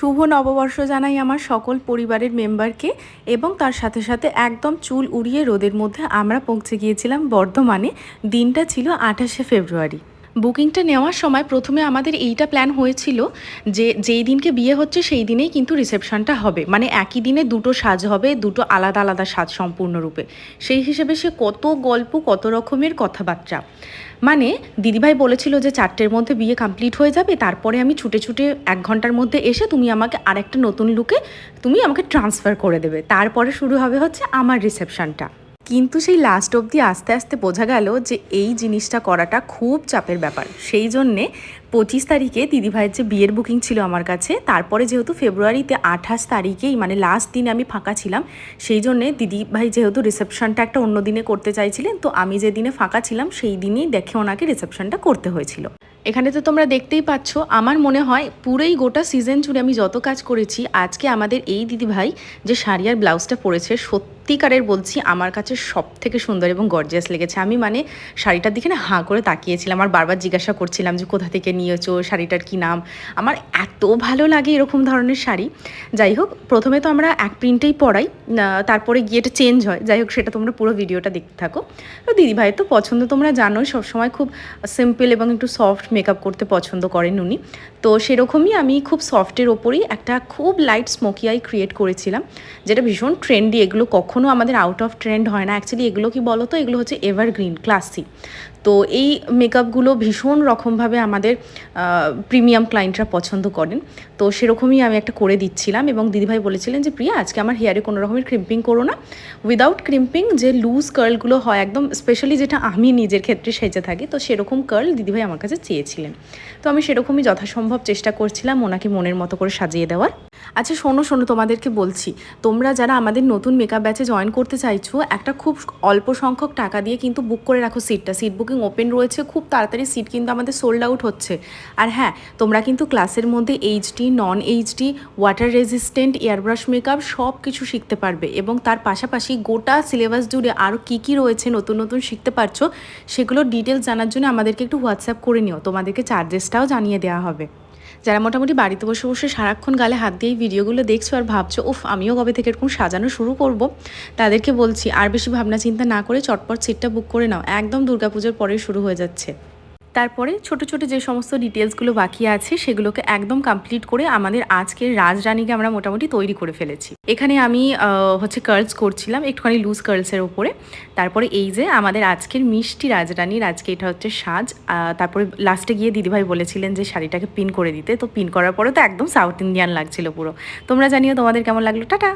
শুভ নববর্ষ জানাই আমার সকল পরিবারের মেম্বারকে এবং তার সাথে সাথে একদম চুল উড়িয়ে রোদের মধ্যে আমরা পৌঁছে গিয়েছিলাম বর্ধমানে। দিনটা ছিল আঠাশে ফেব্রুয়ারি। বুকিংটা নেওয়ার সময় প্রথমে আমাদের এইটা প্ল্যান হয়েছিল যে যেই দিনকে বিয়ে হচ্ছে সেই দিনেই কিন্তু রিসেপশনটা হবে। মানে একই দিনে দুটো সাজ হবে, দুটো আলাদা আলাদা সাজ সম্পূর্ণরূপে। সেই হিসেবে সে কত গল্প, কত রকমের কথাবার্তা। মানে দিদিভাই বলেছিল যে চারটের মধ্যে বিয়ে কমপ্লিট হয়ে যাবে, তারপরে আমি ছুটে ছুটে এক ঘণ্টার মধ্যে এসে তুমি আমাকে আরেকটা নতুন লুকে তুমি আমাকে ট্রান্সফার করে দেবে। তারপরে শুরু হবে হচ্ছে আমার রিসেপশনটা কিন্তু সেই লাস্ট অবধি আস্তে আস্তে বোঝা গেল যে এই জিনিসটা করাটা খুব চাপের ব্যাপার। সেই জন্যে পঁচিশ তারিখে দিদিভাইয়ের যে বিয়ের বুকিং ছিল আমার কাছে, তারপরে যেহেতু ফেব্রুয়ারিতে আঠাশ তারিখেই মানে লাস্ট দিনে আমি ফাঁকা ছিলাম, সেই জন্যে দিদিভাই যেহেতু রিসেপশনটা একটা অন্য দিনে করতে চাইছিলেন, তো আমি যে দিনে ফাঁকা ছিলাম সেই দিনেই দেখে ওনাকে রিসেপশনটা করতে হয়েছিল। এখানে তো তোমরা দেখতেই পাচ্ছ, আমার মনে হয় পুরোই গোটা সিজন জুড়ে আমি যত কাজ করেছি, আজকে আমাদের এই দিদিভাই যে শাড়ি আর ব্লাউজটা পরেছে, সত্যিকারের বলছি আমার কাছে সব থেকে সুন্দর এবং গর্জিয়াস লেগেছে। আমি মানে শাড়িটার দিকে না হাঁ করে তাকিয়েছিলাম, আর বারবার জিজ্ঞাসা করছিলাম যে কোথা থেকে নিয়েছো শাড়িটার কি নাম? আমার এত ভালো লাগে এরকম ধরনের শাড়ি। যাই হোক, প্রথমে তো আমরা এক প্রিন্টেই পরাই তারপরে গিয়ে এটা চেঞ্জ হয়। যাই হোক, সেটা তোমরা পুরো ভিডিওটা দেখতে থাকো। তো দিদিভাই তো পছন্দ, তোমরা জানোই, সবসময় খুব সিম্পল এবং একটু সফট মেকআপ করতে পছন্দ করেন উনি। তো সেরকমই আমি খুব সফটের ওপরই একটা খুব লাইট স্মোকি আই ক্রিয়েট করেছিলাম, যেটা ভীষণ ট্রেন্ডি এগুলো কখনো আমাদের আউট অফ ট্রেন্ড হয় না। অ্যাকচুয়ালি এগুলো কি বলো তো এগুলো হচ্ছে এভারগ্রিন ক্লাসি তো এই মেকআপগুলো ভীষণ রকমভাবে আমাদের প্রিমিয়াম ক্লায়েন্টরা পছন্দ করেন। তো সেরকমই আমি একটা করে দিচ্ছিলাম এবং দিদিভাই বলেছিলেন যে, প্রিয়া, আজকে আমার হেয়ারে কোনো রকমের ক্রিম্পিং করো না। উইদাউট ক্রিম্পিং যে লুজ কার্লগুলো হয় একদম স্পেশালি যেটা আমি নিজের ক্ষেত্রে সেজে থাকি, তো সেরকম কার্ল দিদিভাই আমার কাছে চেয়েছিলেন। তো আমি সেরকমই যথাসম্ভব চেষ্টা করছিলাম ওনাকে মনের মতো করে সাজিয়ে দেওয়ার। আচ্ছা শোনো শোনো, তোমাদেরকে বলছি। তোমরা যারা আমাদের নতুন মেকআপ ব্যাচে জয়েন করতে চাইছো, একটা খুব অল্প সংখ্যক টাকা দিয়ে কিন্তু বুক করে রাখো সিটটা সিট বুকিং ওপেন রয়েছে, খুব তাড়াতাড়ি সিট কিন্তু আমাদের সোল্ড আউট হচ্ছে। আর হ্যাঁ তোমরা কিন্তু ক্লাসের মধ্যে HD non HD water resistant airbrush makeup সব কিছু শিখতে পারবে এবং তার পাশাপাশি গোটা সিলেবাস জুড়ে আরও কী কী রয়েছে নতুন নতুন শিখতে পারছ সেগুলোর ডিটেলস জানার জন্য আমাদেরকে একটু হোয়াটসঅ্যাপ করে নিও। তোমাদেরকে চার্জেসটাও জানিয়ে দেওয়া হবে। যারা মোটামুটি বাড়িতে বসে বসে সারাক্ষণ গালে হাত দিয়ে ভিডিওগুলো দেখছ আর ভাবছ, উফ, আমিও কবে থেকে এরকম সাজানো শুরু করব? তাদেরকে বলছি, আর বেশি ভাবনা চিন্তা না করে চটপট সিটটা বুক করে নাও। একদম দুর্গাপুজোর পরে শুরু হয়ে যাচ্ছে। তারপরে ছোট ছোট যে সমস্ত ডিটেলসগুলো বাকি আছে, সেগুলোকে একদম কমপ্লিট করে আমাদের আজকের রাজরানীকে আমরা মোটামুটি তৈরি করে ফেলেছি। এখানে আমি হচ্ছে কার্লস করছিলাম, একটুখানি লুজ কার্লসের ওপরে। তারপরে এই যে আমাদের আজকের মিষ্টি রাজরানীর, আজকে এটা হচ্ছে সাজ। তারপরে লাস্টে গিয়ে দিদিভাই বলেছিলেন যে শাড়িটাকে পিন করে দিতে। তো পিন করার পরে তো একদম সাউথ ইন্ডিয়ান লাগছিল পুরো। তোমরা জানিও তোমাদের কেমন লাগল। টাটা!